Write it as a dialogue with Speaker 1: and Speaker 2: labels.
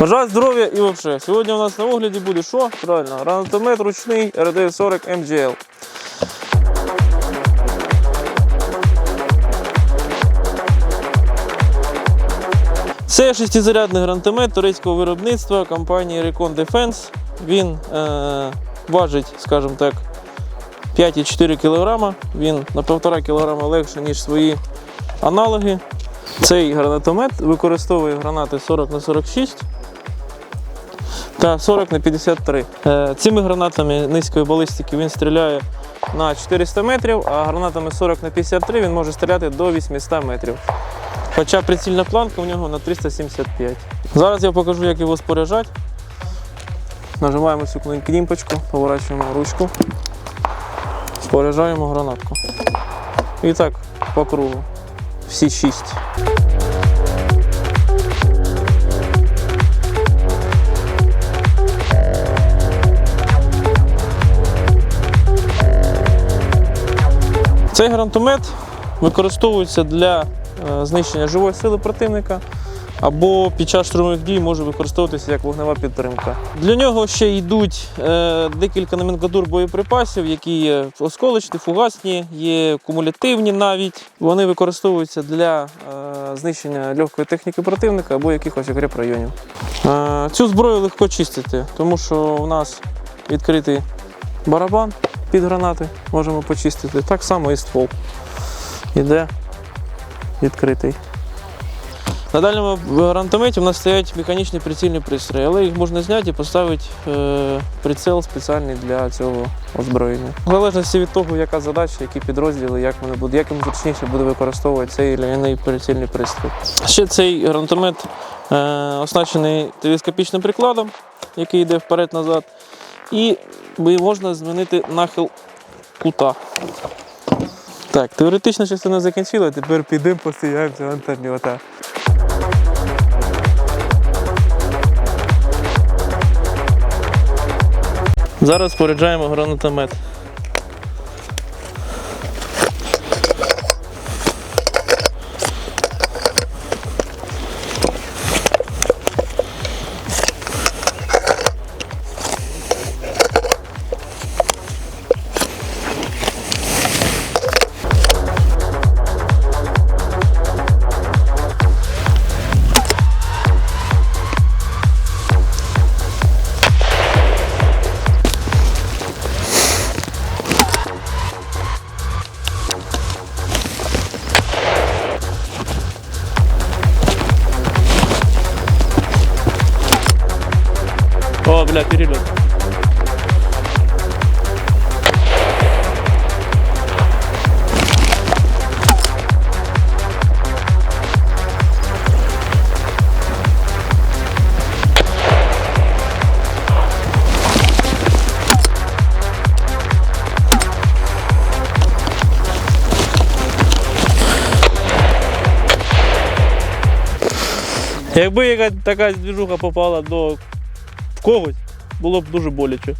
Speaker 1: Бажаю здоров'я і взагалі. Сьогодні у нас на огляді буде що? Правильно, гранатомет ручний RD40 MGL. Це шестизарядний гранатомет турецького виробництва компанії Recon Defense. Він е, важить, скажімо так, 5,4 кг. Він на 1,5 кг легше, ніж свої аналоги. Цей гранатомет використовує гранати 40 на 46 та 40 на 53. Е, Цими гранатами низької балістики він стріляє на 400 метрів, а гранатами 40 на 53 він може стріляти до 800 метрів. Хоча прицільна планка у нього на 375. Зараз я покажу, як його споряджати. Нажимаємо цю кнопочку, поворачуємо ручку, споряджаємо гранатку. І так по кругу. Всі шість. Цей гранатомет використовується для е, знищення живої сили противника або під час штурмових дій може використовуватися як вогнева підтримка. Для нього ще йдуть е, декілька номенклатур боєприпасів, які є осколочні, фугасні, є кумулятивні навіть. Вони використовуються для е, знищення легкої техніки противника або якихось укрепрайонів. Е, цю зброю легко чистити, тому що у нас відкритий барабан під гранати, можемо почистити. Так само і ствол. Іде відкритий. На дальньому гранатометі у нас стоять механічні прицільні пристрої, але їх можна зняти і поставити е, прицел спеціальний для цього озброєння. В залежності від того, яка задача, які підрозділи, як вони будуть, як їм зручніше буде використовувати цей чи інший прицільний пристрій. Ще цей гранатомет е, оснащений телескопічним прикладом, який йде вперед-назад, і можна змінити нахил кута. Так, теоретична частина закінчила, тепер підемо постійно антенніота. Зараз споряджаємо гранатомет. О, бля, перелет. Якби яка така двіжуха попала до когось, було б дуже боляче.